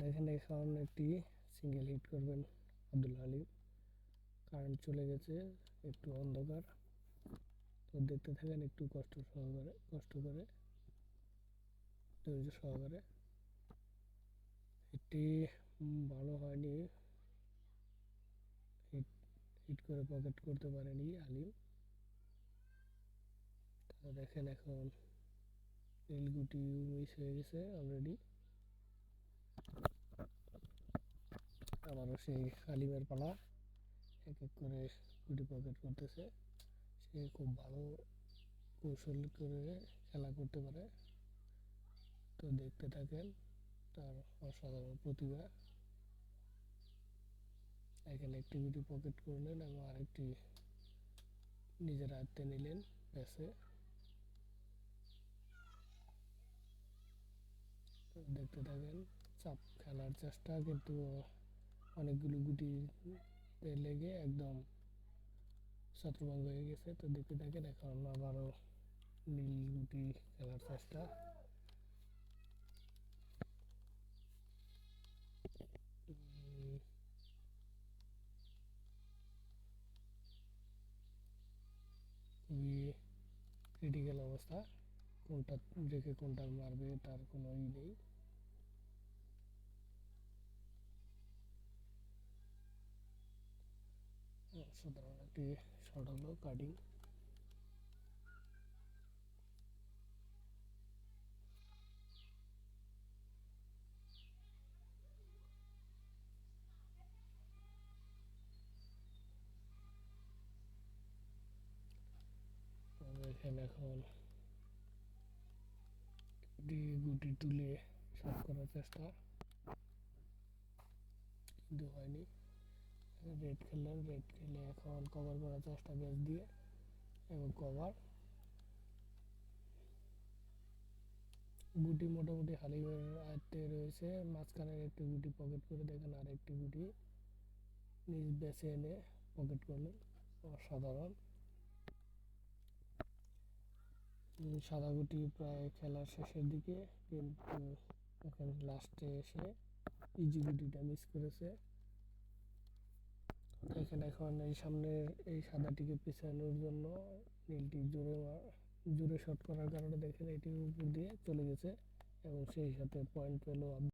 দেখেন এখন একটি সিঙ্গেল হিট করবেন আব্দুল হালিম কারেন্ট চলে গেছে, একটু অন্ধকার। তো দেখতে থাকেন, একটু কষ্ট সহকারে, কষ্ট করে, ধৈর্য সহকারে। এটি ভালো হয়নি। হিট হিট করে পকেট করতে পারেনি আলিম দেখেন এখন নীলগুটি মিস হয়ে গেছে অলরেডি আবারও সেই আলিমের পালা, এক এক করে গুটি পকেট করতেছে। সে খুব ভালো কৌশল করে খেলা করতে পারে। তো দেখতে থাকেন, তার অসাধারণ প্রতিভা। এখানে একটি গুটি পকেট করলেন এবং আরেকটি নিজের আয়ত্তে নিলেন, ব্যাসে। দেখতে থাকেন। চাপ খেলার চেষ্টা, কিন্তু অনেকগুলো গুটি লেগে একদম ছত্রভঙ্গ হয়ে গেছে। তো দেখতে থাকেন, এখন আবারও নীল গুটি খেলার চেষ্টা। খুবই ক্রিটিক্যাল অবস্থা। কোনটা রেখে কোনটা মারবে, তার কোনো ই নেই। সাধারণ একটি শট কাটিং এখানে এখন গুটি তুলে শট করার চেষ্টা। কিন্তু হয়নি। রেড খেললেন রেড খেলে এখন কভার করার চেষ্টা ব্যাস দিয়ে এবং কভার গুটি মোটামুটি হালিমের আয়ত্তে রয়েছে মাঝখানের একটি গুটি পকেট করে দেখেন আর একটি গুটি নিজ বেছে এনে পকেট করলেন, অসাধারণ। সাদা গুটি প্রায় খেলার শেষের দিকে, কিন্তু এখন লাস্টে এসে ইজি গুটিটা মিস করেছে। এখানে এখন এই সামনের এই সাদাটিকে পেছানোর জন্য নীলটি জোরে জোরে শট করার কারণে দেখেন এটি উপর দিয়ে চলে গেছে এবং সেই সাথে পয়েন্ট পেল